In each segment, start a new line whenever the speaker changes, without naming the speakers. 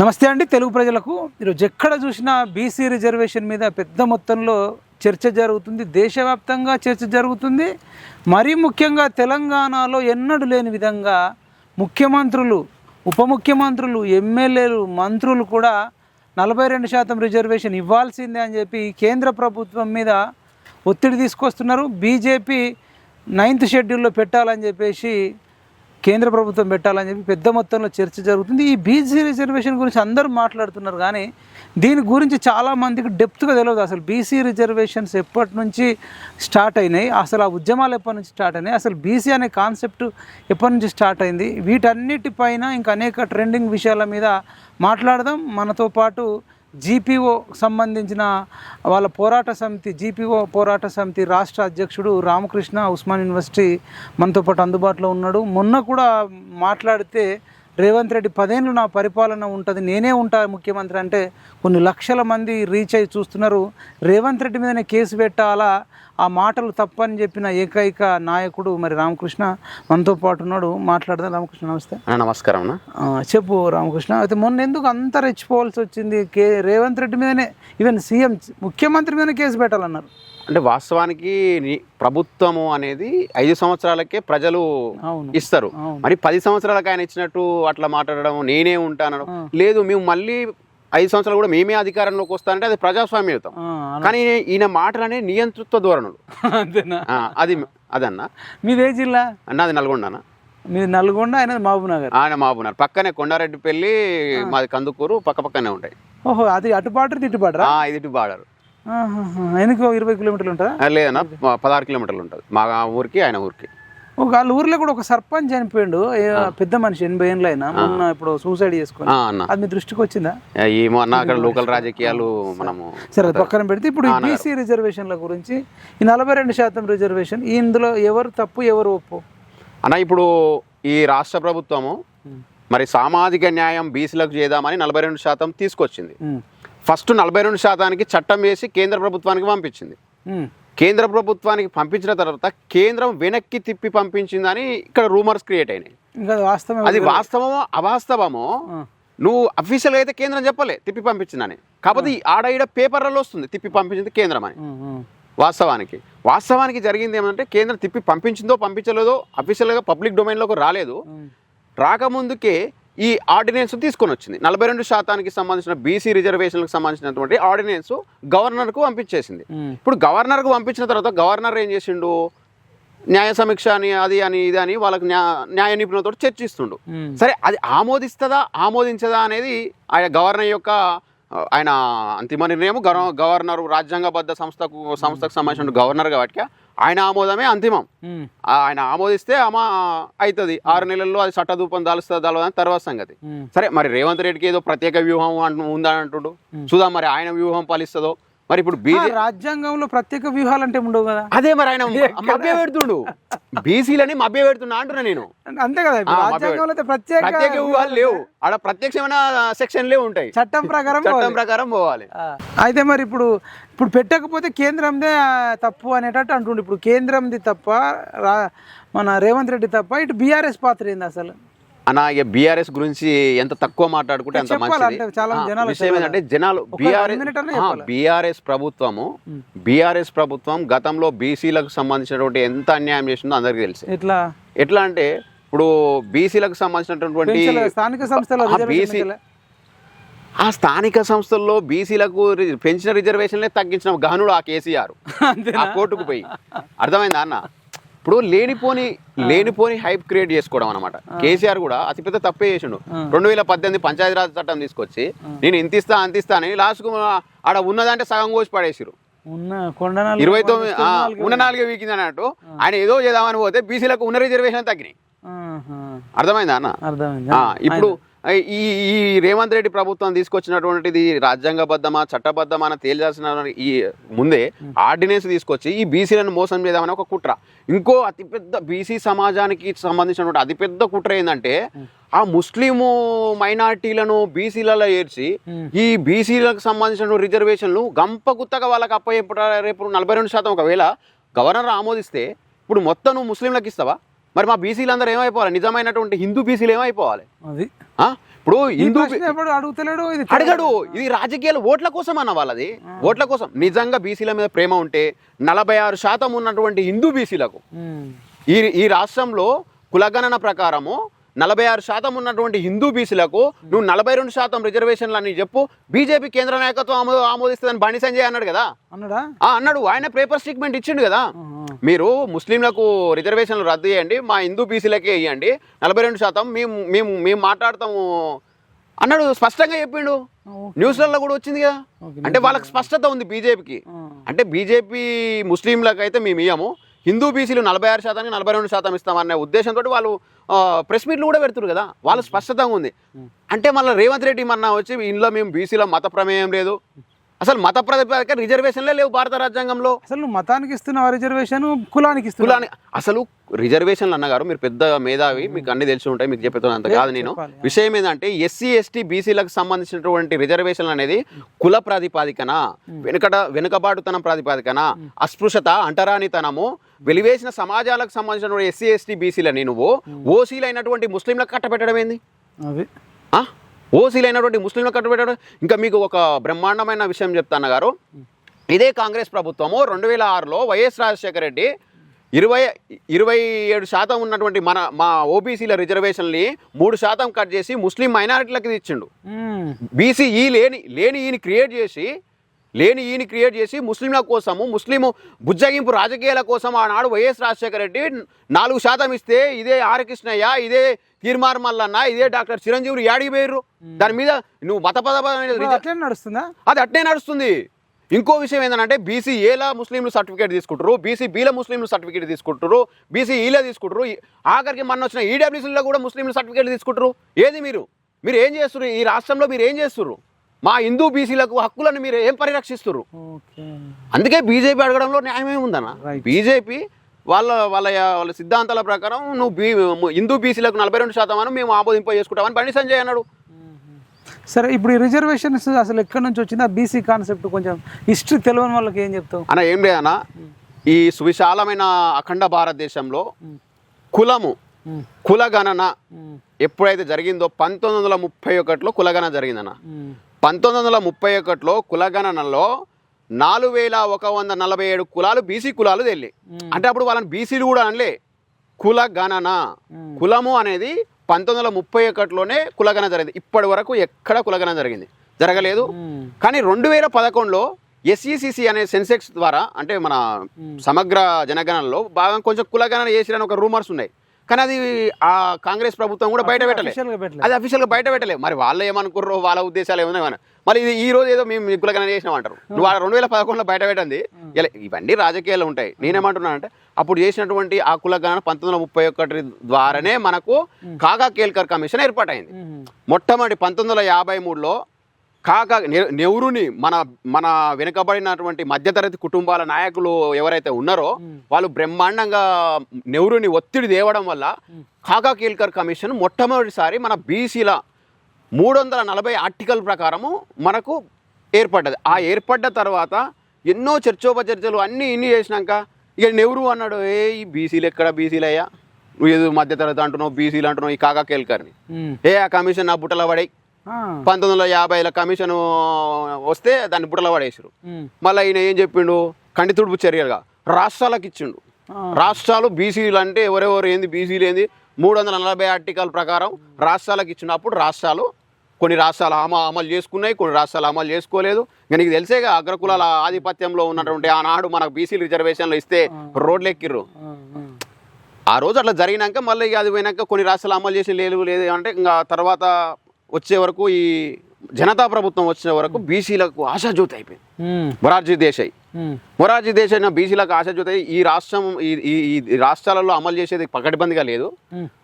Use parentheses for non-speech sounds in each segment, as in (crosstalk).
నమస్తే అండి తెలుగు ప్రజలకు. ఈరోజు ఎక్కడ చూసినా బీసీ రిజర్వేషన్ మీద పెద్ద మొత్తంలో చర్చ జరుగుతుంది. దేశవ్యాప్తంగా చర్చ జరుగుతుంది. మరీ ముఖ్యంగా తెలంగాణలో ఎన్నడూ లేని విధంగా ముఖ్యమంత్రులు ఉప ముఖ్యమంత్రులు ఎమ్మెల్యేలు మంత్రులు కూడా నలభై రెండు శాతం రిజర్వేషన్ ఇవ్వాల్సిందే అని చెప్పి కేంద్ర ప్రభుత్వం మీద ఒత్తిడి తీసుకొస్తున్నారు. బీజేపీ నైన్త్ షెడ్యూల్లో పెట్టాలని చెప్పేసి కేంద్ర ప్రభుత్వం పెట్టాలని చెప్పి పెద్ద మొత్తంలో చర్చ జరుగుతుంది. ఈ బీసీ రిజర్వేషన్ గురించి అందరూ మాట్లాడుతున్నారు కానీ దీని గురించి చాలా మందికి డెప్త్గా తెలియదు అసలు బీసీ రిజర్వేషన్స్ ఎప్పటి నుంచి స్టార్ట్ అయినాయి? అసలు ఆ ఉద్యమాలు ఎప్పటి నుంచి స్టార్ట్ అయినాయి? అసలు బీసీ అనే కాన్సెప్ట్ ఎప్పటి నుంచి స్టార్ట్ అయింది? వీటన్నిటిపైన ఇంకా అనేక ట్రెండింగ్ విషయాల మీద మాట్లాడదాం. మనతో పాటు జీపీఓ సంబంధించిన వాళ్ళ పోరాట సమితి జీపీఓ పోరాట సమితి రాష్ట్ర అధ్యక్షుడు రామకృష్ణ ఉస్మాన్ యూనివర్సిటీ మనతో పాటు అందుబాటులో ఉన్నాడు. మొన్న కూడా మాట్లాడితే రేవంత్ రెడ్డి పదేళ్ళు నా పరిపాలన ఉంటుంది నేనే ఉంటా ముఖ్యమంత్రి అంటే కొన్ని లక్షల మంది రీచ్ అయ్యి చూస్తున్నారు. రేవంత్ రెడ్డి మీదనే కేసు పెట్టాలా? ఆ మాటలు తప్పని చెప్పిన ఏకైక నాయకుడు మరి రామకృష్ణ. మనతో పాటు ఉన్నాడు. మాట్లాడదాం రామకృష్ణ నమస్తే.
నమస్కారం
చెప్పు రామకృష్ణ. అయితే మొన్న ఎందుకు అంత రెచ్చిపోవాల్సి వచ్చింది? కే రేవంత్ రెడ్డి మీదనే ఈవెన్ సీఎం ముఖ్యమంత్రి మీదనే కేసు పెట్టాలన్నారు.
అంటే వాస్తవానికి ప్రభుత్వము అనేది ఐదు సంవత్సరాలకే ప్రజలు ఇస్తారు. మరి పది సంవత్సరాలకు ఆయన ఇచ్చినట్టు అట్లా మాట్లాడడం నేనే ఉంటాను. లేదు మేము మళ్ళీ ఐదు సంవత్సరాలు కూడా మేమే అధికారంలోకి వస్తానంటే అది ప్రజాస్వామ్యయుతం.
అలా-
కానీ ఈయన మాటలు అనేవి నియంతృత్వ ధోరణులు. అది అదన్న.
మీదే జిల్లా?
అన్న అది నల్గొండ అన్న.
మీది నల్గొండ ఆయన మహబూబ్ నగర్.
ఆయన మాబున్నారు పక్కనే కొండారెడ్డి పెళ్ళి మాది కందుకూరు పక్క పక్కనే ఉంటాయి.
ఓహో అది అటుపాటు ఇటుపాటరా
ఆ, ఇది ఇటు బార్డర్.
ఎందుకు ఇరవై కిలోమీటర్లు ఉంటుందా?
లేదన్న పదహారు కిలోమీటర్లు ఉంటుంది. మా ఊరికి ఆయన ఊరికి.
ఒక వాళ్ళ ఊర్లో కూడా ఒక సర్పంచ్ చనిపోయిండు. పెద్ద మనిషి ఎనభై ఏళ్ళు అయినా మొన్న ఇప్పుడు సూసైడ్ చేసుకుని. అది మీ దృష్టికి వచ్చిందా?
ఈ మొన్న అక్కడ లోకల్ రాజకీయాలు మనము
సరే పక్కన పెడితే ఇప్పుడు బీసీ రిజర్వేషన్ల గురించి ఈ నలభై రెండు శాతం రిజర్వేషన్ ఇందులో ఎవరు తప్పు ఎవరు ఒప్పు?
అన్న ఇప్పుడు ఈ రాష్ట్ర ప్రభుత్వము మరి సామాజిక న్యాయం బీసీలకు చేద్దామని నలభై రెండు శాతం తీసుకొచ్చింది. ఫస్ట్ నలభై రెండు శాతానికి చట్టం వేసి కేంద్ర ప్రభుత్వానికి పంపించింది. కేంద్ర ప్రభుత్వానికి పంపించిన తర్వాత కేంద్రం వెనక్కి తిప్పి పంపించిందని ఇక్కడ రూమర్స్ క్రియేట్ అయినాయి.
అది వాస్తవం
అది వాస్తవమో అవాస్తవమో నువ్వు అఫీషియల్ అయితే కేంద్రం చెప్పలే తిప్పి పంపించిందని. కాకపోతే ఆడ ఈడ పేపర్లలో వస్తుంది తిప్పి పంపించింది కేంద్రం అని. వాస్తవానికి. వాస్తవానికి జరిగింది ఏమంటే కేంద్రం తిప్పి పంపించిందో పంపించలేదో అఫీషియల్గా పబ్లిక్ డొమైన్లోకి రాలేదు. రాకముందుకే ఈ ఆర్డినెన్స్ తీసుకొని వచ్చింది. నలభై రెండు శాతానికి సంబంధించిన బీసీ రిజర్వేషన్లకు సంబంధించినటువంటి ఆర్డినెన్స్ గవర్నర్కు పంపించేసింది. ఇప్పుడు గవర్నర్కు పంపించిన తర్వాత గవర్నర్ ఏం చేసిండు? న్యాయ సమీక్ష అని అది అని ఇది అని వాళ్ళకి న్యా న్యాయ నిపుణులతో చర్చిస్తుండు. సరే అది ఆమోదిస్తుందా ఆమోదించదా అనేది ఆయన గవర్నర్ యొక్క ఆయన అంతిమ నిర్ణయం గవ గవర్నర్ రాజ్యాంగబద్ధ సంస్థకు సంస్థకు సంబంధించిన గవర్నర్ కాబట్టి ఆయన ఆమోదమే అంతిమం. ఆయన ఆమోదిస్తే అమా అవుతుంది ఆరు నెలల్లో అది చట్టదూపం దాలుస్తుంది దాని తర్వాత సంగతి. సరే మరి రేవంత్ రెడ్డికి ఏదో ప్రత్యేక వ్యూహం అంటు ఉందని అంటుండు చూద్దాం మరి ఆయన వ్యూహం ఫలిస్తుందో మరి ఇప్పుడు బీజే
రాజ్యాంగంలో ప్రత్యేక వ్యూహాలు అంటే ఉండవు కదా?
అదే మరి ఆయన మభ్య పెడుతుండు. బీసీలని మభ్య పెడుతున్నా అంటున్నా నేను.
అంతే కదా రాజ్యాంగంలో అయితే ప్రత్యేక
ప్రత్యేక వ్యూహాలు లేవు. ఆడ ప్రత్యక్షమైన సెక్షన్లే ఉంటాయి.
చట్టం ప్రకారం
చట్టం. ప్రకారం పోవాలి.
అయితే మరి ఇప్పుడు ఇప్పుడు పెట్టకపోతే కేంద్రందే తప్పు అనేటట్టు అంటుండు. ఇప్పుడు కేంద్రంది తప్ప మన రేవంత్ రెడ్డి తప్ప ఇటు బీఆర్ఎస్ పాత్ర ఏంది అసలు?
అన్న ఇక బీఆర్ఎస్ గురించి ఎంత తక్కువ మాట్లాడుకుంటే అంత మంచిది. విషయం ఏంటంటే జనాలు బీఆర్ఎస్. బీఆర్ఎస్ ప్రభుత్వము బీఆర్ఎస్ ప్రభుత్వం గతంలో బీసీలకు సంబంధించినటువంటి ఎంత అన్యాయం చేసిందో అందరికీ తెలుసు.
ఇట్లా
ఎట్లా అంటే ఇప్పుడు బీసీలకు సంబంధించినటువంటి
స్థానిక సంస్థల
BC ఆ స్థానిక సంస్థల్లో బీసీలకు పెంచిన రిజర్వేషన్లే తగ్గించిన. గహనుడు ఆ కేసీఆర్. (laughs) ఆ కోర్టుకు పోయి. అర్థమైందా అన్న? ఇప్పుడు లేనిపోని లేనిపోని హైప్ క్రియేట్ చేసుకోవడం అనమాట కేసీఆర్ కూడా అతిపెద్ద తప్పే చేసిండు. రెండు వేల పద్దెనిమిది పంచాయతీరాజ్ చట్టం తీసుకొచ్చి నేను ఇంత ఇస్తా అంత ఇస్తా అని లాస్ట్కు ఆడ ఉన్నదంటే సగం కోసి పడేసిరు ఇరవై తొమ్మిది ఉన్న నాలుగే వీకింది అన్నట్టు ఆయన ఏదో చేద్దామని పోతే బీసీలకు ఉన్న రిజర్వేషన్ తగ్గినాయి. అర్థమైందా అన్న? ఇప్పుడు ఈ ఈ రేవంత్ రెడ్డి ప్రభుత్వం తీసుకొచ్చినటువంటిది రాజ్యాంగబద్ధమా చట్టబద్ధమా అని తేల్చాల్సిన ఈ ముందే ఆర్డినెన్స్ తీసుకొచ్చి ఈ బీసీలను మోసం చేద్దామని ఒక కుట్ర. ఇంకో అతిపెద్ద బీసీ సమాజానికి సంబంధించినటువంటి అతిపెద్ద కుట్ర ఏంటంటే ఆ ముస్లిము మైనార్టీలను బీసీలలో ఏర్చి ఈ బీసీలకు సంబంధించిన రిజర్వేషన్లు గంప గుత్తగా వాళ్ళకి అప్ప రేపు నలభై రెండు శాతం ఒకవేళ గవర్నర్ ఆమోదిస్తే ఇప్పుడు మొత్తం నువ్వు ముస్లింలకు ఇస్తావా? మరి మా బీసీలు అందరూ ఏమైపోవాలి? నిజమైనటువంటి హిందూ బీసీలు ఏమైపోవాలి?
అది?
ఇప్పుడు హిందూ
అడుగుతలేడు? ఇది
అడగడు. ఇది రాజకీయాలు ఓట్ల కోసం అన్న వాళ్ళది. ఓట్ల కోసం. నిజంగా బీసీల మీద ప్రేమ ఉంటే నలభై ఆరు శాతం ఉన్నటువంటి హిందూ బీసీలకు. ఈ ఈ రాష్ట్రంలో కులగణన ప్రకారము నలభై ఆరు శాతం ఉన్నటువంటి హిందూ బీసీలకు నువ్వు నలభై రెండు శాతం రిజర్వేషన్లు అని చెప్పు. బీజేపీ కేంద్ర నాయకత్వం ఆమో ఆమోదిస్తుందని బండి సంజయ్ అన్నాడు కదా?
అన్నాడా?
ఆ అన్నాడు. ఆయన పేపర్ స్టేట్మెంట్ ఇచ్చిండు కదా. మీరు ముస్లింలకు రిజర్వేషన్లు రద్దు చేయండి మా హిందూ బీసీలకే ఇవ్వండి నలభై రెండు శాతం మేము మేము మేము మాట్లాడతాము అన్నాడు. స్పష్టంగా చెప్పిండు. న్యూస్లలో కూడా వచ్చింది కదా. అంటే వాళ్ళకి స్పష్టత ఉంది బీజేపీకి. అంటే బీజేపీ ముస్లింలకు అయితే మేము ఇయ్యము. హిందూ బీసీలు నలభై ఆరు శాతానికి నలభై రెండు శాతం ఇస్తామనే ఉద్దేశంతో వాళ్ళు ప్రెస్ మీట్లు కూడా పెడుతున్నారు కదా. వాళ్ళు స్పష్టంగా ఉంది. అంటే మళ్ళీ రేవంత్ రెడ్డి మొన్న వచ్చి ఇంట్లో మేము బీసీలో మత ప్రమేయం లేదు. అసలు మత ప్రతిపాదిక రిజర్వేషన్లే లేవు భారత రాజ్యాంగంలో.
అసలు మతానికి ఇస్తున్నావు రిజర్వేషన్ కులానికి ఇస్తున్నావు?
కులాని అసలు రిజర్వేషన్లు అన్నగారు మీరు పెద్ద మేధావి మీకు అన్ని తెలిసి ఉంటాయి మీకు చెప్తాను అంత కాదు నేను. విషయం ఏంటంటే ఎస్సీ ఎస్టీ బీసీలకు సంబంధించినటువంటి రిజర్వేషన్లు అనేది కుల ప్రాతిపాదికన వెనుకట వెనుకబాటుతనం ప్రాతిపాదికన అస్పృశ్యత అంటరానితనము వెలివేసిన సమాజాలకు సంబంధించినటువంటి ఎస్సీ ఎస్టీ బీసీలని నువ్వు ఓసీలు అయినటువంటి ముస్లింలకు కట్టబెట్టడం ఏంది? ఆ? ఓసీలు అయినటువంటి ముస్లింలకు కట్టబెట్టడం? ఇంకా మీకు ఒక బ్రహ్మాండమైన విషయం చెప్తాను గారు. ఇదే కాంగ్రెస్ ప్రభుత్వము రెండు వేల ఆరులో వైఎస్ రాజశేఖర రెడ్డి ఇరవై ఇరవై ఏడు శాతం ఉన్నటువంటి మన మా ఓబీసీల రిజర్వేషన్ని మూడు శాతం కట్ చేసి ముస్లిం మైనారిటీలకు ఇచ్చిండు. బీసీ ఈ లేని లేని ఈయన క్రియేట్ చేసి లేని ఈయన క్రియేట్ చేసి ముస్లింల కోసము ముస్లిం బుజ్జగింపు రాజకీయాల కోసం ఆనాడు వైఎస్ రాజశేఖర రెడ్డి నాలుగు శాతం ఇస్తే ఇదే ఆర్ కృష్ణయ్య ఇదే తీర్మార్ మల్లన్న ఇదే డాక్టర్ చిరంజీవులు యాడికి పోయిర్రు? దాని మీద నువ్వు మతపదమైన
అట్లనే నడుస్తుందా?
అది అట్నే నడుస్తుంది. ఇంకో విషయం ఏంటంటే బీసీ ఏలా ముస్లింలు సర్టిఫికేట్ తీసుకుంటారు బీసీ బీల ముస్లింలు సర్టిఫికేట్ తీసుకుంటారు బీసీ ఈలే తీసుకుంటారు ఆఖరికి మొన్న వచ్చిన ఈడబ్ల్యూసీలో కూడా ముస్లింలు సర్టిఫికేట్ తీసుకుంటారు ఏది మీరు? మీరు ఏం చేస్తారు ఈ రాష్ట్రంలో మీరు ఏం చేస్తారు మా హిందూ బీసీలకు హక్కులను మీరు ఏం పరిరక్షిస్తారు
ఓకే.
అందుకే బీజేపీ అడగడంలో న్యాయమే ఉందన్న. బీజేపీ వాళ్ళ వాళ్ళ వాళ్ళ సిద్ధాంతాల ప్రకారం నువ్వు బీ హిందూ బీసీలకు నలభై రెండు శాతం అని మేము ఆమోదింప చేసుకుంటామని బండి సంజయ్ అన్నాడు.
సరే ఇప్పుడు ఈ రిజర్వేషన్స్ అసలు ఎక్కడి నుంచి వచ్చింది? ఆ బీసీ కాన్సెప్ట్ కొంచెం హిస్టరీ తెలియని వాళ్ళకి ఏం చెప్తావు?
అన్న ఏం లేదన్న ఈ సువిశాలమైన అఖండ భారతదేశంలో కులము. కులగణన. ఎప్పుడైతే జరిగిందో పంతొమ్మిది వందల ముప్పై ఒకటిలో కులగణన జరిగిందన్న. పంతొమ్మిది వందల ముప్పై ఒకటిలో కులగణనలో నాలుగు వేల ఒక వంద నలభై ఏడు కులాలు బీసీ కులాలు తెల్లి అంటే అప్పుడు వాళ్ళని బీసీలు కూడా అనలే. కులగణన.
ఉమ్.
కులము అనేది పంతొమ్మిది వందల ముప్పై ఒకటిలోనే కులగణన జరిగింది. ఇప్పటి వరకు ఎక్కడ కులగణన జరిగింది? జరగలేదు. కానీ రెండు వేల పదకొండులో ఎస్ఈసిసి అనే సెన్సెక్స్ ద్వారా అంటే మన సమగ్ర జనగణనలో బాగా కొంచెం కులగణన చేసిరని ఒక రూమర్స్ ఉన్నాయి. కానీ అది ఆ కాంగ్రెస్ ప్రభుత్వం కూడా బయట పెట్టలే.
Official గా పెట్టలే.
అది అఫీషియల్గా బయట పెట్టలే. మరి వాళ్ళు ఏమనుకుర్రో వాళ్ళ ఉద్దేశాలు ఏమన్నా ఏమన్నా మరి ఇది ఈ రోజు ఏదో మేము కులగణన చేసినాం అంటారు. నువ్వు రెండు వేల పదకొండులో బయట పెట్టండి. ఇలా ఇవన్నీ రాజకీయాలు ఉంటాయి. నేనేమంటున్నాను అంటే అప్పుడు చేసినటువంటి ఆ కులగణన పంతొమ్మిది వందల ముప్పై ఒకటి ద్వారానే మనకు కాగా కేల్కర్ కమిషన్ ఏర్పాటైంది. మొట్టమొదటి పంతొమ్మిది వందల యాభై మూడులో కాక నె- నెహ్రూని మన మన వెనుకబడినటువంటి మధ్యతరగతి కుటుంబాల నాయకులు ఎవరైతే ఉన్నారో వాళ్ళు బ్రహ్మాండంగా నెహ్రూని ఒత్తిడి తేవడం వల్ల కాకా కేల్కర్ కమిషన్ మొట్టమొదటిసారి మన బీసీల మూడు వందల నలభై ఆర్టికల్ ప్రకారము మనకు ఏర్పడ్డది. ఆ ఏర్పడ్డ తర్వాత ఎన్నో చర్చోపచర్చలు అన్నీ ఇన్ని చేసినాక ఇక నెహ్రూ అన్నాడు ఏ ఈ బీసీలు ఎక్కడ బీసీలు అయ్యా నువ్వు ఏదో మధ్యతరగతి అంటున్నావు బీసీలు అంటున్నావు ఈ కాకా కేల్కర్ని. ఏ ఆ కమిషన్ నా బుట్టల పడి. పంతొమ్మిది వందల యాభైల కమిషన్ వస్తే దాన్ని బుట్టల పడేసారు. మళ్ళీ ఈయన ఏం చెప్పిండు? కంటి తుడుపు చర్యలుగా. రాష్ట్రాలకు ఇచ్చిండు. రాష్ట్రాలు బీసీలు అంటే ఎవరెవరు ఏంది? బీసీలు ఏంది? మూడు వందల నలభై ఆర్టికల్ ప్రకారం రాష్ట్రాలకు ఇచ్చినప్పుడు రాష్ట్రాలు కొన్ని రాష్ట్రాలు అమ అమలు చేసుకున్నాయి కొన్ని రాష్ట్రాలు అమలు చేసుకోలేదు. నీకు తెలిసేగా అగ్రకులాల ఆధిపత్యంలో ఉన్నటువంటి ఆనాడు మనకు బీసీ రిజర్వేషన్లు ఇస్తే రోడ్లు ఎక్కిర్రు
ఆ.
రోజు అట్లా జరిగినాక మళ్ళీ ఇక అది పోయినాక కొన్ని రాష్ట్రాలు అమలు చేసి లేదు లేదు అంటే ఇంకా తర్వాత వచ్చే వరకు ఈ జనతా ప్రభుత్వం వచ్చే వరకు బీసీలకు ఆశాజ్యోతి అయిపోయింది. మొరార్జీ దేశాయ్. మొరార్జీ దేశాయ్ బీసీలకు ఆశాజ్యోతి ఈ రాష్ట్రం ఈ రాష్ట్రాలలో అమలు చేసేది పకడ్బందీగా లేదు.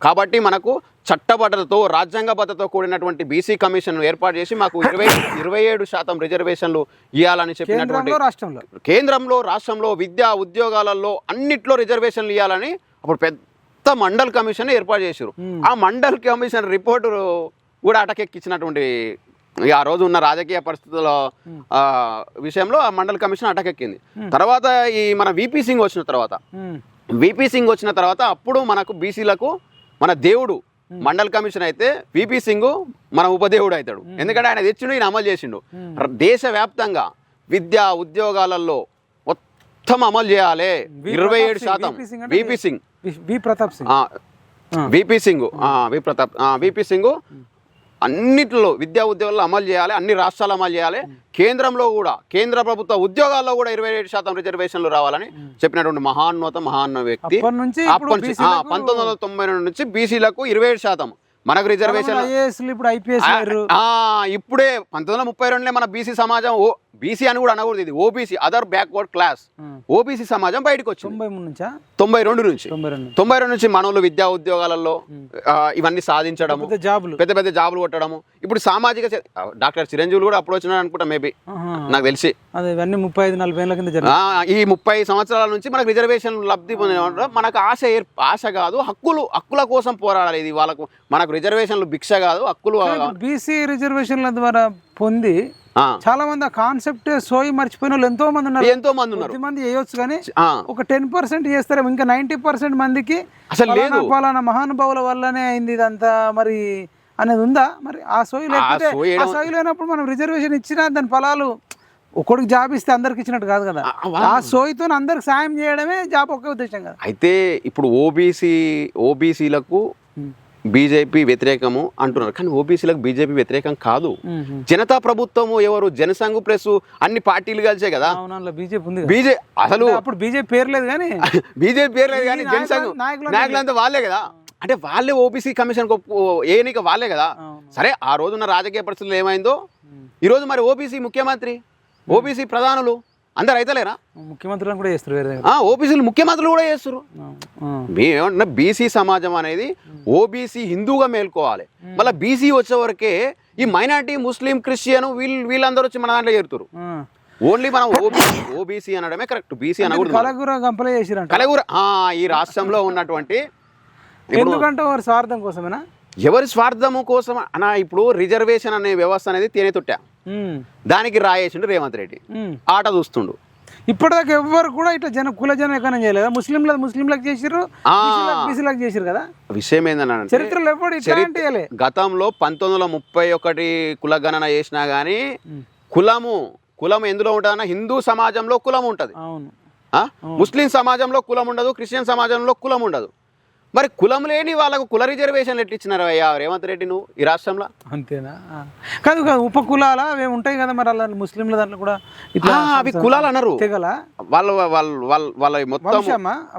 కాబట్టి మనకు చట్టబద్ధతతో రాజ్యాంగబద్ధతో కూడినటువంటి బీసీ కమిషన్ ఏర్పాటు చేసి మాకు ఇరవై ఇరవై ఏడు శాతం రిజర్వేషన్లు ఇవ్వాలని చెప్పినటువంటి
కేంద్రంలో రాష్ట్రంలో
కేంద్రంలో రాష్ట్రంలో విద్యా ఉద్యోగాలలో అన్నిట్లో రిజర్వేషన్లు ఇవ్వాలని అప్పుడు పెద్ద మండల్ కమిషన్ ఏర్పాటు చేశారు. ఆ మండల్ కమిషన్ రిపోర్టు కూడా అటకెక్కించినటువంటి ఈ ఆ రోజు ఉన్న రాజకీయ పరిస్థితుల ఆ, విషయంలో ఆ మండల్ కమిషన్ అటకెక్కింది. తర్వాత ఈ మన విపి సింగ్ వచ్చిన తర్వాత. విపి సింగ్ వచ్చిన తర్వాత అప్పుడు మనకు బీసీలకు మన దేవుడు మండల్ కమిషన్ అయితే విపి సింగ్ మన ఉపదేవుడు అవుతాడు. ఎందుకంటే ఆయన తెచ్చిండు ఈయన అమలు చేసిండు. దేశవ్యాప్తంగా విద్యా ఉద్యోగాలలో మొత్తం అమలు చేయాలి. ఇరవై ఏడు శాతం
విపి సింగ్ అంటే
V P Singh.
V- Pratap Singh.
V P Singh V Pratap V P Singh అన్నిటిలో విద్యా ఉద్యోగాల్లో అమలు చేయాలి అన్ని రాష్ట్రాలు అమలు చేయాలి. కేంద్రంలో కూడా కేంద్ర ప్రభుత్వ ఉద్యోగాల్లో కూడా ఇరవై ఏడు శాతం రిజర్వేషన్లు రావాలని చెప్పినటువంటి మహాన్నత మహాన్న వ్యక్తి. పంతొమ్మిది వందల తొంభై రెండు నుంచి బీసీలకు ఇరవై ఏడు శాతం మనకు రిజర్వేషన్
ఇప్పుడు ఐపీఎస్
ఇప్పుడే పంతొమ్మిది వందల ముప్పై రెండులో మన బీసీ సమాజం ఓ బీసీ అని కూడా అనకూడదు ఇది. OBC other backward class OBC సమాజం బయటకు వచ్చింది.
తొంభై మూడు నుంచా?
తొంభై రెండు నుంచి.
తొంభై రెండు
నుంచి. మనోళ్ళు విద్యా ఉద్యోగాలలో ఇవన్నీ సాధించడము
పెద్ద జాబులు.
పెద్ద పెద్ద జాబులు కొట్టడము. ఇప్పుడు సామాజిక డాక్టర్ చిరంజీవులు కూడా అప్పుడు వచ్చినాడు అనుకుంటా మేబీ. నాకు తెలిసి.
ఇవన్నీ ముప్పై ఐదు నలభై ఏళ్ళ కింద
ఈ ముప్పై సంవత్సరాల నుంచి మనకు రిజర్వేషన్ లబ్ధి పొందిన మనకు ఆశ ఆశ కాదు హక్కులు హక్కుల కోసం పోరాడాలి ఇది వాళ్ళకు మనకు రిజర్వేషన్లు భిక్ష కాదు హక్కులు
బీసీ రిజర్వేషన్ల ద్వారా పొంది చాలా మంది ఆ కాన్సెప్ట్ సోయి మర్చిపోయిన వాళ్ళు ఎంతో మంది ఉన్నారు.
ఎంతో మంది ఉన్నారు.
మంది చేయొచ్చు కానీ ఒక టెన్ పర్సెంట్ చేస్తారేమో ఇంకా నైంటీ పర్సెంట్ మందికి
అసలు లేదు.
పలానా మహానుభావుల వల్లనే అయింది ఇదంతా మరి అనేది ఉందా? మరి ఆ సోయి లేకపోతే ఆ సోయి లేనప్పుడు మనం రిజర్వేషన్ ఇచ్చినా దాని ఫలాలు ఒకడికి జాబ్ ఇస్తే అందరికి ఇచ్చినట్టు కాదు కదా. ఆ సోయితో అందరికి సాయం చేయడమే జాబ్ ఒకే ఉద్దేశం కదా.
అయితే ఇప్పుడు ఓబీసీ ఓబీసీలకు బీజేపీ వ్యతిరేకము అంటున్నారు. కానీ ఓబీసీలకు బీజేపీ వ్యతిరేకం కాదు. జనతా ప్రభుత్వము ఎవరు? జనసంఘ్ ప్లస్ అన్ని పార్టీలు కలిసే కదా.
బీజేపీ ఉంది
బీజే అసలు
అప్పుడు బీజేపీ పేరు లేదు కానీ (laughs)
బీజేపీ పేరు లేదు కానీ జనసంఘ్
నాయకులు- నాయకులు
నాయకులంతా వాళ్ళే కదా. అంటే వాళ్ళే ఓబీసీ కమిషన్ ఏనిక వాళ్ళే కదా. సరే ఆ రోజున్న రాజకీయ పరిస్థితులు ఏమైందో? ఈ రోజు మరి ఓబీసీ ముఖ్యమంత్రి ఓబీసీ ప్రధానులు అందరు అయితలేరా
ముఖ్యమంత్రులను కూడా చేస్తారు
ఓబీసీలు ముఖ్యమంత్రులు కూడా చేస్తారు. మేమేమంటున్నా బీసీ సమాజం అనేది ఓబీసీ హిందూగా మేల్కోవాలి. మళ్ళీ బీసీ వచ్చే వరకే ఈ మైనార్టీ ముస్లిం క్రిస్టియన్ వీళ్ళు వీళ్ళందరూ వచ్చి మన దాంట్లో చేరుతారు. ఓన్లీ మనం ఓబీసీ ఓబీసీ అనడమే కరెక్ట్ బీసీ అనకూడదు
కలగుర చేసిరంట.
ఈ రాష్ట్రంలో ఉన్నటువంటి
ఎందుకంటే వారి స్వార్థం కోసమేనా?
ఎవరి స్వార్థము కోసం అనా ఇప్పుడు రిజర్వేషన్ అనే వ్యవస్థ అనేది తేనె తొట్టా. దానికి రాయేసిండు రేవంత్ రెడ్డి. ఆట చూస్తుండు.
ఇప్పటిదాకా ఎవ్వరు కూడా ఇట్లా జన కుల జన ఎక్కడ చేయలేదు. ముస్లింల ముస్లింలకు చేసిర్రు
ఆ.
బీసీలకు చేసిర్రు కదా?
విషయం ఏంటంటే
చరిత్రలో ఎప్పుడు ఇట్లాంటి
గతంలో పంతొమ్మిది వందల ముప్పై ఒకటి కుల గణన చేసినా కానీ కులము కులం ఎందులో ఉంటుందన్న? హిందూ సమాజంలో కులం ఉంటుంది.
అవును?
ముస్లిం సమాజంలో కులం ఉండదు క్రిస్టియన్ సమాజంలో కులం ఉండదు. మరి కులం లేని వాళ్ళకు కుల రిజర్వేషన్లు ఎట్లా ఇచ్చినారు అయ్యా? రేవంత్ రెడ్డి నువ్వు ఈ రాష్ట్రంలో?
అంతేనా. కాదు కాదు ఉపకులాల అవి ఉంటాయి కదా మరి అలా ముస్లింల దాంట్లో కూడా ఇట్లా
అవి కులాలు అనరు.
తెగల?
వాళ్ళ వాళ్ళ వాళ్ళ వాళ్ళ మొత్తం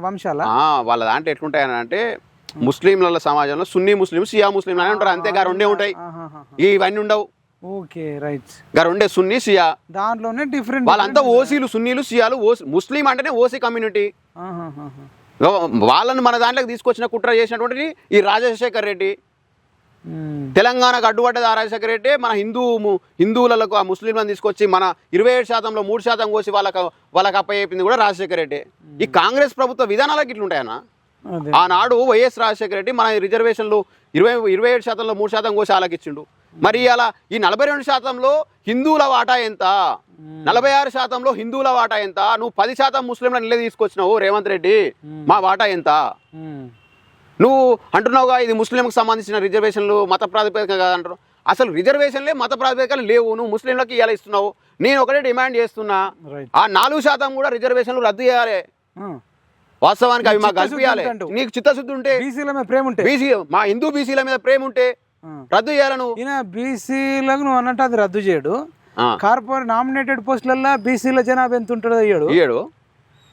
వంశాల?
వాళ్ళ దాంట్లో ఎట్లుంటాయని అంటే ముస్లింల సమాజంలో సున్నీ ముస్లిం షియా ముస్లిం అని ఉంటారు. అంతే గా రెండే ఉంటాయి. ఇవన్నీ ఉండవు.
Okay right.
గా రెండే సున్నీ షియా.
దాంట్లోనే డిఫరెంట్
వాళ్ళంతా ఓసీలు సున్నీలు షియాలు ఓసి ముస్లిం అంటేనే ఓసీ కమ్యూనిటీ. వాళ్ళని మన దాంట్లోకి తీసుకొచ్చిన కుట్ర చేసినటువంటి ఈ రాజశేఖర్ రెడ్డి. తెలంగాణకు అడ్డుపడ్డది ఆ రాజశేఖర రెడ్డి. మన హిందూ హిందువులకు ఆ ముస్లింలను తీసుకొచ్చి మన ఇరవై ఏడు శాతంలో మూడు శాతం కోసి వాళ్ళకి వాళ్ళకి అప్పయ్యింది కూడా రాజశేఖర రెడ్డి. ఈ కాంగ్రెస్ ప్రభుత్వ విధానాలకు ఇట్లుంటాయన్న? ఆనాడు వైఎస్ రాజశేఖర రెడ్డి మన రిజర్వేషన్లు ఇరవై ఇరవై ఏడు శాతంలో మూడు శాతం కోసి వాళ్ళకి ఇచ్చిండు. మరి అలా ఈ నలభై రెండు శాతంలో హిందువుల వాటా ఎంత? నలభై ఆరు శాతంలో హిందువుల వాటా ఎంత? నువ్వు పది శాతం ముస్లింలను నిలే తీసుకొచ్చినావు రేవంత్ రెడ్డి మా వాటా ఎంత. నువ్వు అంటున్నావుగా ఇది ముస్లింలకు సంబంధించిన రిజర్వేషన్లు మత ప్రాతిపదిక కాదంటారు. అసలు రిజర్వేషన్లే మత ప్రాతిపదికలు లేవు. నువ్వు ముస్లింలకు ఇలా ఇస్తున్నావు. నేను ఒకటే డిమాండ్ చేస్తున్నా. ఆ నాలుగు శాతం కూడా రిజర్వేషన్లు రద్దు చేయాలి. వాస్తవానికి అవి మాకు కల్పించాలి. నీకు చిత్తశుద్ధి ఉంటే
బీసీల మీద ప్రేమ ఉంటే?
బీసీ మా హిందూ బీసీల మీద ప్రేమ ఉంటే. రద్దు చేయాలి నువ్వు?
ఈయన బీసీలకు నువ్వు అన్నట్టు అది రద్దు చేయడు. కార్పొరేట్ నామినేటెడ్ పోస్టులల్లో బీసీల జనాభా ఎంత ఉంటుందో ఇయ్యడు.
ఇయ్యడు.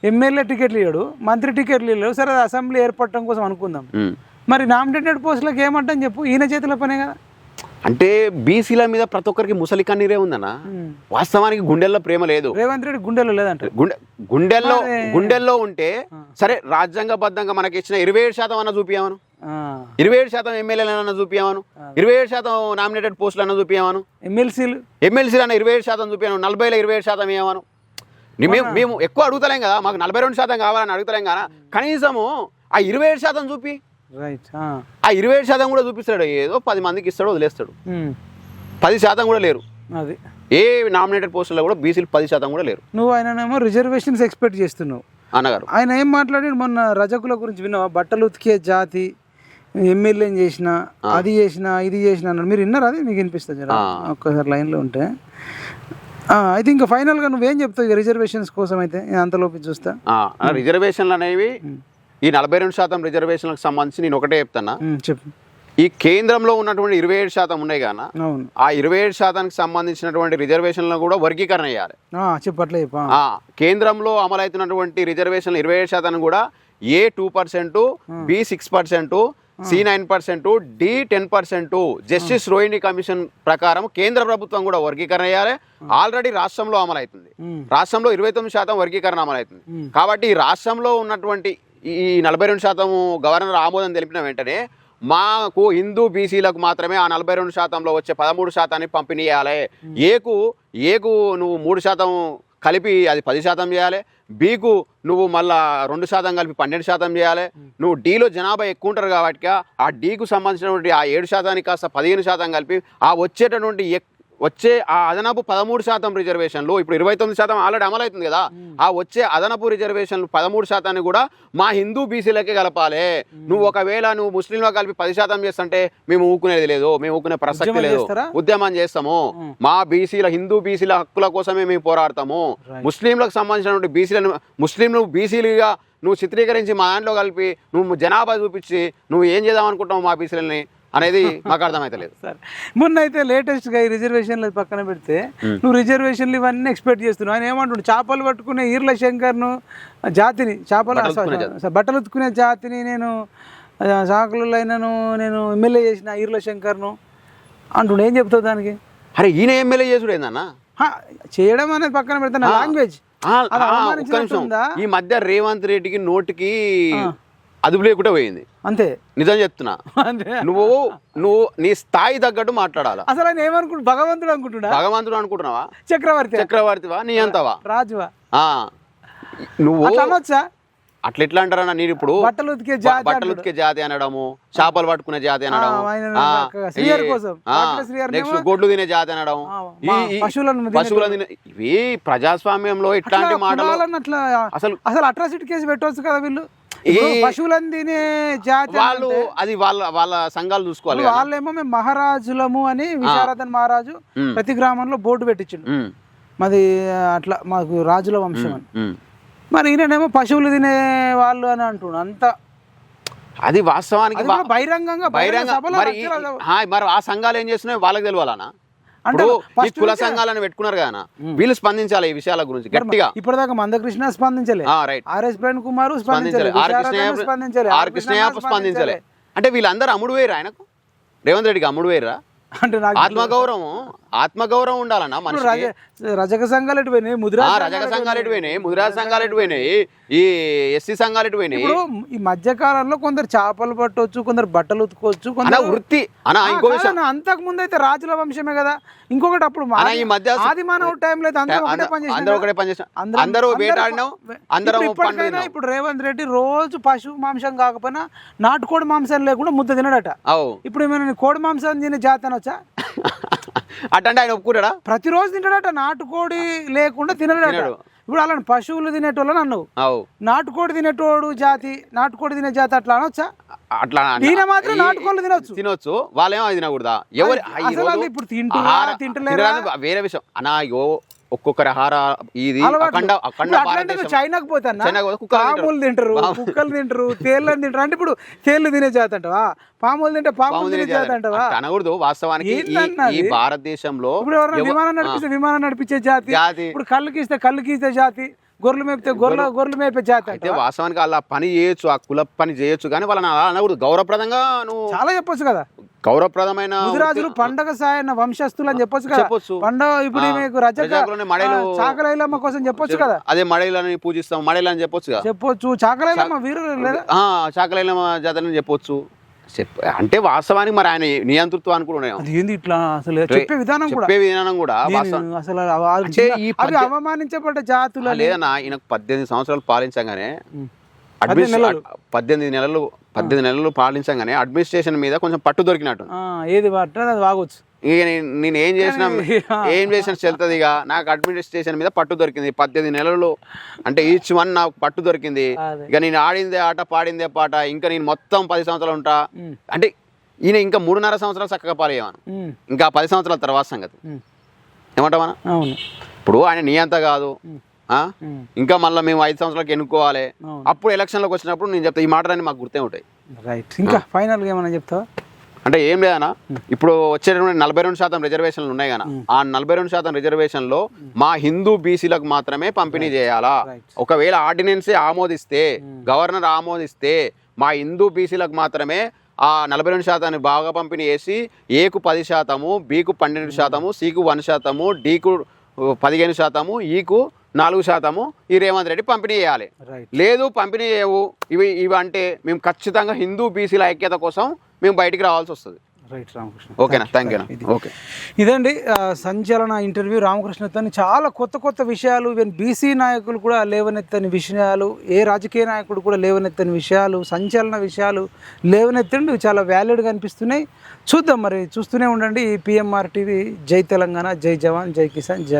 ఎమ్మెల్యే టికెట్లు ఇయ్యడు మంత్రి టికెట్లు ఇయ్యడు సరే అసెంబ్లీ ఏర్పడటం కోసం అనుకుందాం. మరి నామినేటెడ్ పోస్టులకు ఏమంటాం చెప్పు? ఈయన చేతిలో పనే కదా.
అంటే బీసీల మీద ప్రతి ఒక్కరికి ముసలి కన్నీరే ఉందన్న. వాస్తవానికి గుండెల్లో ప్రేమ లేదు.
రేవంత్ రెడ్డి గుండెలో లేదంట
గుండె గుండెల్లో గుండెల్లో ఉంటే సరే రాజ్యాంగబద్ధంగా మనకి ఇచ్చిన ఇరవై ఏడు శాతం అన్న చూపించామను ఇరవై ఏడు శాతం ఎమ్మెల్యేలన్నా చూపించామను ఇరవై ఏడు శాతం నామినేటెడ్ పోస్టులు అన్న చూపించామను
ఎమ్మెల్సీలు.
ఎమ్మెల్సీలు అన్న ఇరవై ఏడు శాతం చూపించాను నలభైలో ఇరవై ఏడు శాతం ఏమను ని- మేము మేము ఎక్కువ అడుగుతలేం కదా. మాకు నలభై రెండు శాతం కావాలని అడుగుతలేం కదా. కనీసము ఆ ఇరవై ఏడు శాతం చూపి.
రైట్
ఆ. ఇరవై ఏడు శాతం కూడా చూపిస్తాడు. ఏదో పది మందికి ఇస్తాడు వదిలేస్తాడు. పది శాతం కూడా లేరు.
అది.
ఏ నామినేటెడ్ పోస్టుల్లో కూడా బీసీలు పది శాతం కూడా లేరు.
నువ్వు ఆయననేమో రిజర్వేషన్స్ ఎక్స్పెక్ట్ చేస్తున్నావు.
అన్నగారు.
ఆయన ఏం మాట్లాడాడు? మొన్న రజకుల గురించి విన్నావా? బట్టలు ఉతికే జాతి ఎమ్మెల్యేని చేసిన అది చేసిన ఇది చేసిన అన్నాడు. మీరు విన్నారా అది? మీకు వినిపిస్తుంది జర? ఒక్కసారి లైన్లో ఉంటే. అయితే ఇంకా ఫైనల్గా నువ్వేం చెప్తావు రిజర్వేషన్స్ కోసం అయితే? అంతలోపు చూస్తా.
రిజర్వేషన్లు అనేవి ఈ నలభై రెండు శాతం రిజర్వేషన్లకు సంబంధించి నేను ఒకటే చెప్తానా
చెప్పు.
ఈ కేంద్రంలో ఉన్నటువంటి ఇరవై ఏడు శాతం ఉన్నాయి కాన
అవును.
ఆ ఇరవై ఏడు శాతానికి సంబంధించినటువంటి రిజర్వేషన్లను కూడా వర్గీకరణ చేయాలి.
ఆ, చెప్పు అట్లా చెప్పు ఆ.
ఆ, కేంద్రంలో అమలవుతున్నటువంటి రిజర్వేషన్లు ఇరవై ఏడు శాతం కూడా A two percent B six percent C nine percent D ten percent. Justice Rohini commission ప్రకారం కేంద్ర ప్రభుత్వం కూడా వర్గీకరణ చేయాలి. ఆల్రెడీ రాష్ట్రంలో అమలవుతుంది.
ఉమ్,
రాష్ట్రంలో ఇరవై తొమ్మిది శాతం వర్గీకరణ అమలవుతుంది.
ఉమ్.
కాబట్టి ఈ రాష్ట్రంలో ఉన్నటువంటి ఈ నలభై రెండు శాతం గవర్నర్ ఆమోదం తెలిపిన వెంటనే మాకు హిందూ బీసీలకు మాత్రమే ఆ నలభై రెండు శాతంలో వచ్చే పదమూడు శాతాన్ని పంపిణీ చేయాలి. ఏకు ఏకు నువ్వు మూడు శాతం కలిపి అది పది శాతం చేయాలి. బీకు నువ్వు మళ్ళా రెండు శాతం కలిపి పన్నెండు శాతం చేయాలి. నువ్వు డీలో జనాభా ఎక్కువ ఉంటారు కాబట్టి ఆ డీకు సంబంధించినటువంటి ఆ ఏడు శాతానికి కాస్త పదిహేను శాతం కలిపి ఆ వచ్చేటటువంటి ఎక్- వచ్చే ఆ అదనపు పదమూడు శాతం రిజర్వేషన్లు ఇప్పుడు ఇరవై తొమ్మిది శాతం ఆల్రెడీ అమలవుతుంది కదా ఆ వచ్చే అదనపు రిజర్వేషన్లు పదమూడు శాతాన్ని కూడా మా హిందూ బీసీలకే కలపాలి. నువ్వు ఒకవేళ నువ్వు ముస్లింలో కలిపి పది శాతం చేస్తుంటే మేము ఊకునేది లేదు మేము ఊకునే ప్రసక్తి లేదు? ఉద్యమం చేస్తాము. మా బీసీల హిందూ బీసీల హక్కుల కోసమే మేము పోరాడతాము. ముస్లింలకు సంబంధించినటువంటి బీసీలను ముస్లింలు బీసీలుగా నువ్వు చిత్రీకరించి మా దాంట్లో కలిపి నువ్వు జనాభా చూపించి నువ్వు ఏం చేద్దాం అనుకుంటావు మా బీసీలని? అనేది మాకు అర్థమైతలేదు.
సరే. మొన్న అయితే లేటెస్ట్గా ఈ రిజర్వేషన్లు పక్కన పెడితే నువ్వు రిజర్వేషన్లు ఇవన్నీ ఎక్స్పెక్ట్ చేస్తున్నావు. ఆయన ఏమంటుండు? చేపలు పట్టుకునే ఈర్ల శంకర్ను జాతిని చేపలు
బట్టలు ఉతుకునే
జాతిని నేను సాకులలో అయినను నేను ఎమ్మెల్యే చేసిన ఈర్ల శంకర్ను అంటుండు. ఏం చెప్తావు దానికి?
అరే ఈయన ఎమ్మెల్యే చేసుడు ఏందన్నా?
చేయడం అనేది పక్కన పెడితే నా లాంగ్వేజ్?
ఈ మధ్య రేవంత్ రెడ్డికి నోటికి అదుపు లేకుండా పోయింది.
అంతే.
నిజం చెప్తున్నా. నువ్వు నువ్వు నీ స్థాయి తగ్గట్టు మాట్లాడాలా?
అసలు ఆయన ఏమనుకుంటు భగవంతుడు అనుకుంటున్నా
భగవంతుడు అనుకుంటున్నావా?
చక్రవర్తి
చక్రవర్తివా? నీ అంతవా?
రాజువా?
నువ్వు
అట్లా అనొచ్చా?
అట్లా ఎట్లా అంటారన్నా నేను ఇప్పుడు
బట్టలు ఉతికే జాతి
బట్టలు ఉతికే జాతి అనడము చేపలు పట్టుకునే జాతి అనడం నెక్స్ట్ గొడ్లు తినే జాతి అనడం
పశువులను తినే-
ఇవి ప్రజాస్వామ్యంలో ఇట్లాంటి మాటలు అసలు
అసలు అట్రాసిటీ కేసు పెట్టవచ్చు కదా వీళ్ళు?
ఈ-
పశువులను తినే జాతి
వాళ్ళు అది వాళ్ళ వాళ్ళ సంఘాలు చూసుకోవాలి.
వాళ్ళేమో మేము మహారాజులము అని విశారదన్ మహారాజు. ప్రతి గ్రామంలో బోర్డు పెట్టించిండు
ఉమ్,
మాది అట్లా మాకు రాజుల వంశం అని. మరి ఈయనేమో పశువులు తినే వాళ్ళు అని అంటుండు అంత
అది వాస్తవానికి
బహిరంగంగా బహిరంగ
మరి మరి ఆ సంఘాలు ఏం చేస్తున్నాయి వాళ్ళకి తెలియాలనా
అంటే
కుల సంఘాలను పెట్టుకున్నారు కదా. వీళ్ళు స్పందించాలి ఈ విషయాల గురించి గట్టిగా.
ఇప్పటిదాకా మందకృష్ణ స్పందించలే. ఆర్ఎస్ ప్రేమ్ కుమార్ స్పందించలే.
ఆర్ కృష్ణయ్య
స్పందించలే.
ఆర్ కృష్ణయ్య స్పందించలే. అంటే వీళ్ళందరూ అమ్ముడు వేరు ఆయనకు? రేవంత్ రెడ్డికి అమ్ముడు వేరా
అంటే
ఆత్మగౌరవం ఆత్మగౌరవం ఉండాలన్నా
రజ రజక సంఘాలు ఎటు పోయినాయి ముద్రా
రజక సంఘాలు ఎటు పోయినాయి ముదిరాజ్ సంఘాలు ఎటు పోయినాయి ఈ ఎస్సీ సంఘాలు ఎటు పోయినాయి
ఈ మధ్య కాలంలో కొందరు చేపలు పట్టవచ్చు కొందరు బట్టలు ఉతుకోవచ్చు కొందరు
వృత్తి ఇంకో విషయం.
అంతకు ముందు అయితే రాజుల వంశమే కదా. ఇంకొకటి అప్పుడు
ఈ మధ్య
ఆది మానవ టైంలో అయితే అందరూ ఒకటే
అందరూ-
పని చేసినారు
అందరూ. ఒకటే పని చేసిన
అందరం-
వేటాడినాం అందరం
ఇప్పటికైనా ఇప్పుడు రేవంత్ రెడ్డి రోజు పశువు మాంసం కాకపోయినా నాటుకోడి మాంసం లేకుండా ముద్ద తినడట. ఇప్పుడు ఏమైనా కోడి మాంసం తినే జాతి అనొచ్చా (laughs)
అటంటే ఆయన ఒప్పుకుంటాడా?
ప్రతిరోజు తింటాడట నాటుకోడి లేకుండా తినడట
తినడు.
ఇప్పుడు అలా పశువులు తినేటోళ్ళని అన్నావు.
అవు.
నాటుకోడి తినేటోడు జాతి నాటుకోడి తినే జాతి అట్లా అనొచ్చా?
అట్లా
ఈయన మాత్రం నాటుకోళ్ళు తినొచ్చు.
తినొచ్చు. వాళ్ళేమో అది తినకూడదా? ఎవరు
ఇప్పుడు తింటున్నారా, తింటలేరా?
వేరే విషయం. అయ్యో ఒక్కొక్కరి ఆహార ఇది. అఖండ అఖండ
చైనాకు
చైనాకు పోతే కుక్కలు తింటారు.
పాములు తింటారు కుక్కలు తింటారు తేళ్ళని తింటారు అంటే ఇప్పుడు తేళ్ళు తినే జాతి అంటావా పాములు తింటే పాములు
పాము
తినే జాతి అంటావా
అనకూడదు వాస్తవానికి ఈ-? భారతదేశంలో
ఇప్పుడు ఎవరైనా
ఎవ-
విమానం నడిపిస్తే విమానం నడిపించే జాతి. ఇప్పుడు కళ్ళు గీస్తే కళ్ళు గీసే జాతి గొర్రెలు మేపితే గొర్రెలు గొర్రెలు మేపే జాతి
అయితే? వాస్తవానికి అలా పని చేయొచ్చు ఆ కుల పని చేయొచ్చు కానీ వాళ్ళని అలా అనకూడదు గౌరవప్రదంగా నువ్వు
చాలా చెప్పొచ్చు కదా
గౌరవప్రదమైన
ముదిరాజులు పండగ సాయన వంశస్థులు అని చెప్పొచ్చు కదా.
చెప్పొచ్చు.
పండగ ఇప్పుడు మీకు
మడేలు-
చాకలైలమ్మ కోసం చెప్పొచ్చు కదా.
అదే మడేలని పూజిస్తాం మడేలని చెప్పొచ్చు
చెప్పొచ్చు. చాకలైలమ్మ వీరులు లేదా?
చాకలైన జాతరని చెప్పొచ్చు. చెప్ప అంటే వాస్తవానికి మరి ఆయన నియంతృత్వానికి కూడా
ఏంది ఇట్లా అసలు చెప్పే విధానం కూడా?
చెప్పే విధానం కూడా
అసలు అవమానించబడ్డ జాతులు అని-
లేదన్నా ఈయనకు పద్దెనిమిది సంవత్సరాలు పాలించగానే
పద్దెనిమిది నెలలు.
పద్దెనిమిది నెలలు పాలించగానే అడ్మినిస్ట్రేషన్ మీద కొంచెం పట్టు దొరికినట్టు
ఏది పట్టినా అది వాగొచ్చు.
ఇక నేను ఏం చేసినా ఏం చేసినా చెల్తుంది ఇక. నాకు అడ్మినిస్ట్రేషన్ మీద పట్టు దొరికింది పద్దెనిమిది నెలలు. అంటే ఈచ్ వన్ నాకు పట్టు దొరికింది. ఇక నేను ఆడిందే ఆట పాడిందే పాట. ఇంకా నేను మొత్తం పది సంవత్సరాలు ఉంటా. అంటే ఈయన ఇంకా మూడున్నర సంవత్సరాలు చక్కగా పాలేయమను
ఉమ్,
ఇంకా పది సంవత్సరాల తర్వాత సంగతి. ఏమంటావా ఇప్పుడు ఆయన నీ అంత కాదు. ఇంకా మళ్ళీ మేము ఐదు సంవత్సరాలకు ఎన్నుకోవాలి. అప్పుడు ఎలక్షన్లోకి వచ్చినప్పుడు నేను చెప్తా ఈ మాటలన్నీ మాకు గుర్తే ఉంటాయి.
రైట్ ఇంకా ఫైనల్గా ఏమైనా చెప్తావా?
అంటే ఏం లేదన్నా ఇప్పుడు వచ్చేటువంటి నలభై రెండు శాతం రిజర్వేషన్లు ఉన్నాయి కదా ఆ నలభై రెండు శాతం రిజర్వేషన్లో మా హిందూ బీసీలకు మాత్రమే పంపిణీ చేయాలా. ఒకవేళ ఆర్డినెన్సే ఆమోదిస్తే గవర్నర్ ఆమోదిస్తే మా హిందూ బీసీలకు మాత్రమే ఆ నలభై రెండు శాతాన్ని బాగా పంపిణీ చేసి ఏకు పది శాతము బీకు పన్నెండు శాతము సికు వన్ శాతము డీకు పదిహేను శాతము ఈకు నాలుగు శాతము ఈ రేవంత్ రెడ్డి పంపిణీ చేయాలి. లేదు పంపిణీ చేయవు. ఇవి ఇవి అంటే మేము ఖచ్చితంగా హిందూ బీసీల ఐక్యత కోసం మేము బయటికి రావాల్సి వస్తుంది.
రైట్ రామకృష్ణ.
ఓకేనా? Thank you. ఓకే
ఇదండి సంచలన ఇంటర్వ్యూ. రామకృష్ణతో చాలా కొత్త కొత్త విషయాలు ఈవెన్ బీసీ నాయకులు కూడా లేవనెత్తని విషయాలు ఏ రాజకీయ నాయకుడు కూడా లేవనెత్తని విషయాలు సంచలన విషయాలు లేవనెత్తండి. చాలా వ్యాలిడ్గా అనిపిస్తున్నాయి. చూద్దాం మరి చూస్తూనే ఉండండి పిఎంఆర్ టీవీ. జై తెలంగాణ జై జవాన్ జై కిసాన్ జై